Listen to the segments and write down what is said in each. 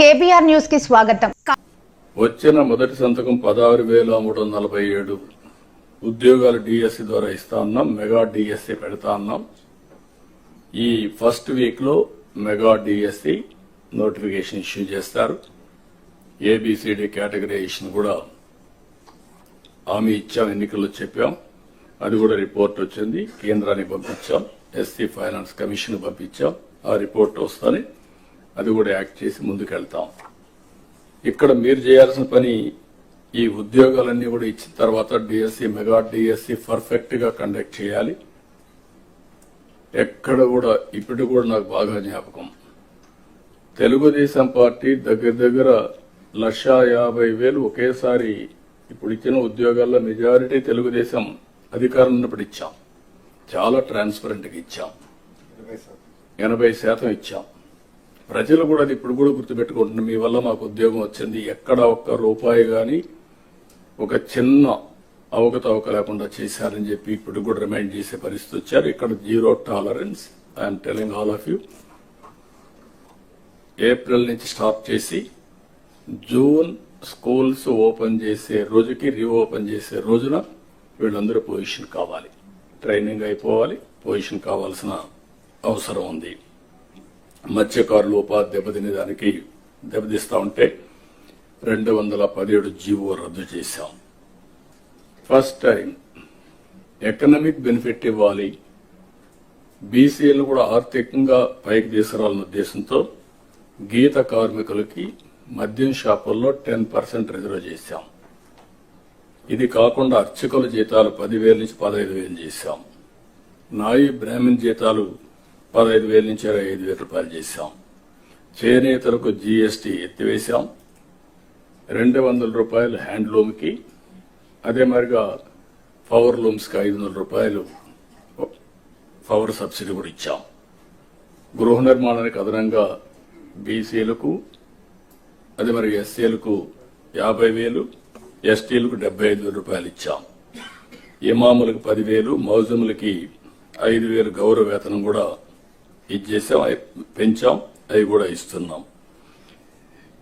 KBR న్యూస్కి స్వాగతం. వచ్చిన మొదటి సంతకం పదహారు వేల మూడు వందల నలభై ఏడు ఉద్యోగాలు డిఎస్సి ద్వారా ఇస్తా ఉన్నాం మెగా డిఎస్సి పెడతా ఉన్నాం ఈ ఫస్ట్ వీక్లో మెగా డిఎస్సి నోటిఫికేషన్ ఇష్యూ చేస్తారు. ఏబిసిడి కేటగరైజేషన్ కూడా హామీ ఇచ్చాం ఎన్నికల్లో చెప్పాం. అది కూడా రిపోర్ట్ వచ్చింది కేంద్రానికి పంపించాం ఎస్సీ ఫైనాన్స్ కమిషన్ పంపించాం. ఆ రిపోర్ట్ వస్తానే అది కూడా యాక్ట్ చేసి ముందుకెళ్తాం. ఇక్కడ మీరు చేయాల్సిన పని ఈ ఉద్యోగాలన్నీ కూడా ఇచ్చిన తర్వాత డిఎస్సి మెగా డిఎస్సి పర్ఫెక్ట్గా కండక్ట్ చేయాలి. ఎక్కడ కూడా ఇప్పుడు కూడా నాకు బాగా జ్ఞాపకం. తెలుగుదేశం పార్టీ దగ్గర దగ్గర లక్ష యాభై వేలు ఒకేసారి ఇప్పుడు ఇచ్చిన ఉద్యోగాల్లో మెజారిటీ తెలుగుదేశం అధికారం ఉన్నప్పుడు ఇచ్చాం. చాలా ట్రాన్స్పరెంట్గా ఇచ్చాం. ఎనభై శాతం ఇచ్చాం. ప్రజలు కూడా అది ఇప్పుడు కూడా గుర్తుపెట్టుకుంటున్నారు. మీ వల్ల మాకు ఉద్యోగం వచ్చింది. ఎక్కడ ఒక్క రూపాయి గాని ఒక చిన్న అవకతవక లేకుండా చేశారని చెప్పి ఇప్పుడు కూడా రిమైండ్ చేసే పరిస్థితి వచ్చారు. ఇక్కడ zero tolerance. I'm telling all of you April నుంచి స్టార్ట్ చేసి జూన్ స్కూల్స్ ఓపెన్ చేసే రోజుకి రీఓపెన్ చేసే రోజున వీళ్ళందరూ పొజిషన్ కావాలి. ట్రైనింగ్ అయిపోవాలి. పొజిషన్ కావాల్సిన అవసరం ఉంది. మత్స్యకారులు ఉపాధి దెబ్బతినే దానికి దెబ్బతీస్తా ఉంటే రెండు వందల పదిహేడు జీవో రద్దు చేశాం. ఫస్ట్ టైం ఎకనామిక్ బెనిఫిట్ ఇవ్వాలి. బీసీలు కూడా ఆర్థికంగా పైకి తీసుకురావాలన్న ఉద్దేశంతో గీత కార్మికులకి మద్యం షాపుల్లో టెన్ పర్సెంట్ రిజర్వ్ చేశాం. ఇది కాకుండా అర్చకుల జీతాలు పదివేల నుంచి పదహైదు వేలు చేశాం. నాయి బ్రాహ్మణ్ జీతాలు పదహైదు వేల నుంచి ఇరవై ఐదు వేల రూపాయలు చేశాం. చేనేతలకు జీఎస్టీ ఎత్తివేశాం. రెండు వందల రూపాయలు హ్యాండ్లూమ్కి అదే మాదిరిగా పవర్ లూమ్స్కి ఐదు వందల రూపాయలు పవర్ సబ్సిడీ కూడా ఇచ్చాం. గృహ నిర్మాణానికి అదనంగా బీసీలకు అదే మరి ఎస్సీలకు యాభై వేలు ఎస్టీలకు డెబ్బై ఐదు వేల రూపాయలు ఇచ్చాం. ఇమాములకు పదివేలు మౌజములకి ఐదు వేలు గౌరవ వేతనం కూడా ఇది అయి పెంచాం అవి కూడా ఇస్తున్నాం.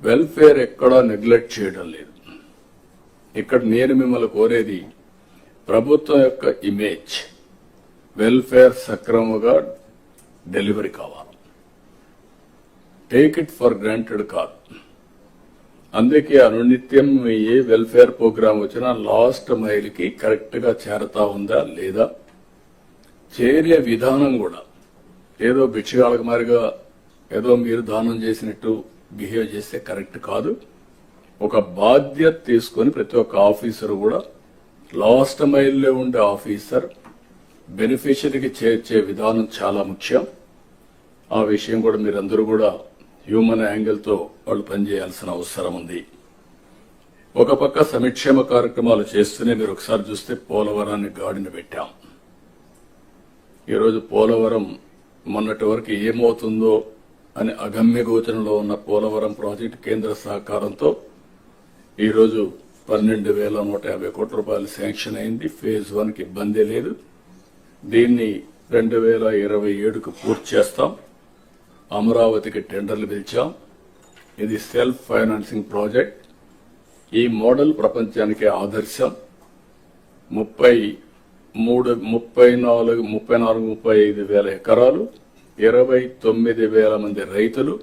వెల్ఫేర్ ఎక్కడా నెగ్లెక్ట్ చేయడం లేదు. ఇక్కడ నేను మిమ్మల్ని కోరేది ప్రభుత్వం యొక్క ఇమేజ్ వెల్ఫేర్ సక్రమంగా డెలివరీ కావాలి. టేక్ ఇట్ ఫర్ గ్రాంటెడ్ కాదు. అందుకే అనునిత్యం ఏ వెల్ఫేర్ ప్రోగ్రామ్ వచ్చినా లాస్ట్ మైల్కి కరెక్ట్గా చేరతా ఉందా లేదా? చేరే విధానం కూడా ఏదో భిక్షగాళ్ళకి మారిగా ఏదో మీరు దానం చేసినట్టు బిహేవ్ చేస్తే కరెక్ట్ కాదు. ఒక బాధ్యత తీసుకొని ప్రతి ఒక్క ఆఫీసర్ కూడా లాస్ట్ మైల్లో ఉండే ఆఫీసర్ బెనిఫిషరీకి చేర్చే విధానం చాలా ముఖ్యం. ఆ విషయం కూడా మీరందరూ కూడా హ్యూమన్ యాంగిల్తో వాళ్ళు పనిచేయాల్సిన అవసరం ఉంది. ఒక పక్క సంక్షేమ కార్యక్రమాలు చేస్తూనే మీరు ఒకసారి చూస్తే పోలవరాన్ని గాడిన పెట్టాం. ఈరోజు పోలవరం మొన్నటి వరకు ఏమవుతుందో అని అగమ్య గోచరంలో ఉన్న పోలవరం ప్రాజెక్టు కేంద్ర సహకారంతో ఈరోజు పన్నెండు వేల నూట యాభై కోట్ల రూపాయలు శాంక్షన్ అయింది. ఫేజ్ వన్కి ఇబ్బంది లేదు. దీన్ని రెండు వేల ఇరవై ఏడుకు పూర్తి చేస్తాం. అమరావతికి టెండర్లు పిలిచాం. ఇది సెల్ఫ్ ఫైనాన్సింగ్ ప్రాజెక్ట్. ఈ మోడల్ ప్రపంచానికి ఆదర్శం. ముప్పై మూడు ముప్పై నాలుగు ముప్పై నాలుగు ముప్పై ఐదు వేల ఎకరాలు ఇరవై తొమ్మిది వేల మంది రైతులు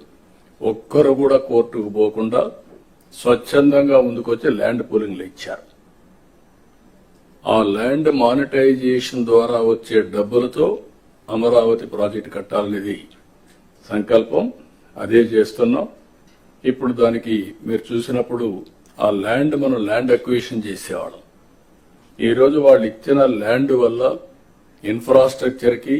ఒక్కరు కూడా కోర్టుకు పోకుండా స్వచ్ఛందంగా ముందుకొచ్చి ల్యాండ్ పూలింగ్లు ఇచ్చారు. ఆ ల్యాండ్ మానిటైజేషన్ ద్వారా వచ్చే డబ్బులతో అమరావతి ప్రాజెక్టు కట్టాలనేది సంకల్పం. అదే చేస్తున్నాం. ఇప్పుడు దానికి మీరు చూసినప్పుడు ఆ ల్యాండ్ మనం ల్యాండ్ అక్విజిషన్ చేసేవాళ్ళం. ఈరోజు వాళ్ళు ఇచ్చిన ల్యాండ్ వల్ల ఇన్ఫ్రాస్ట్రక్చర్కి